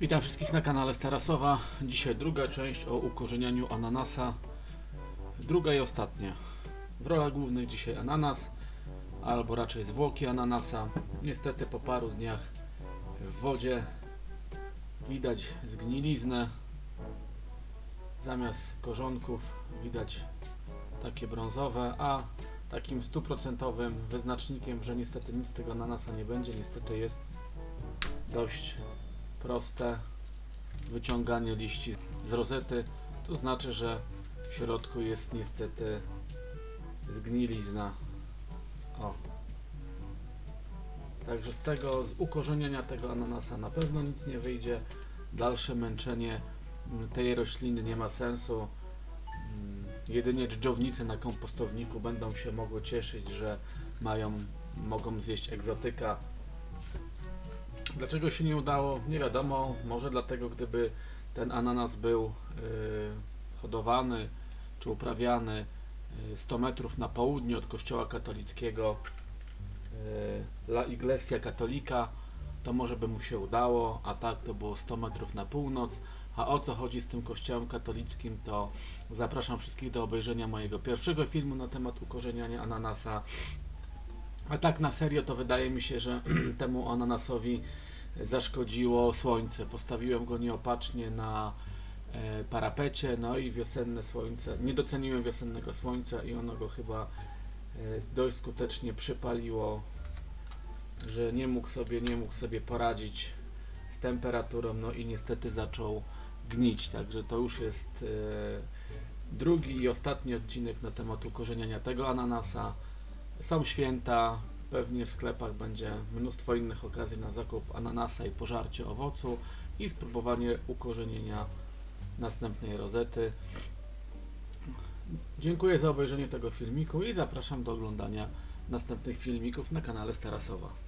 Witam wszystkich na kanale Starasowa. Dzisiaj druga część o ukorzenianiu ananasa. Druga i ostatnia. W rolach głównych dzisiaj ananas, albo raczej zwłoki ananasa. Niestety po paru dniach w wodzie widać zgniliznę. Zamiast korzonków widać takie brązowe, a takim stuprocentowym wyznacznikiem, że niestety nic z tego ananasa nie będzie, niestety jest dość proste wyciąganie liści z rozety. To znaczy, że w środku jest niestety zgnilizna. O. Także z tego, z ukorzenienia tego ananasa na pewno nic nie wyjdzie. Dalsze męczenie tej rośliny nie ma sensu. Mm, Jedynie dżdżownice na kompostowniku będą się mogły cieszyć, że mają, mogą zjeść egzotyka, Dlaczego się nie udało? Nie wiadomo. Może dlatego, gdyby ten ananas był y, hodowany czy uprawiany y, 100 metrów na południe od kościoła katolickiego y, La Iglesia Katolika, to może by mu się udało, a tak to było 100 metrów na północ. A o co chodzi z tym kościołem katolickim, to zapraszam wszystkich do obejrzenia mojego pierwszego filmu na temat ukorzeniania ananasa. A tak na serio to wydaje mi się, że temu ananasowi zaszkodziło słońce. Postawiłem go nieopatrznie na e, parapecie, no i wiosenne słońce. Nie doceniłem wiosennego słońca i ono go chyba e, dość skutecznie przypaliło, że nie mógł sobie, nie mógł sobie poradzić z temperaturą, no i niestety zaczął gnić. Także to już jest e, drugi i ostatni odcinek na temat ukorzeniania tego ananasa. Są święta, pewnie w sklepach będzie mnóstwo innych okazji na zakup ananasa i pożarcie owocu i spróbowanie ukorzenienia następnej rozety. Dziękuję za obejrzenie tego filmiku i zapraszam do oglądania następnych filmików na kanale Starasowa.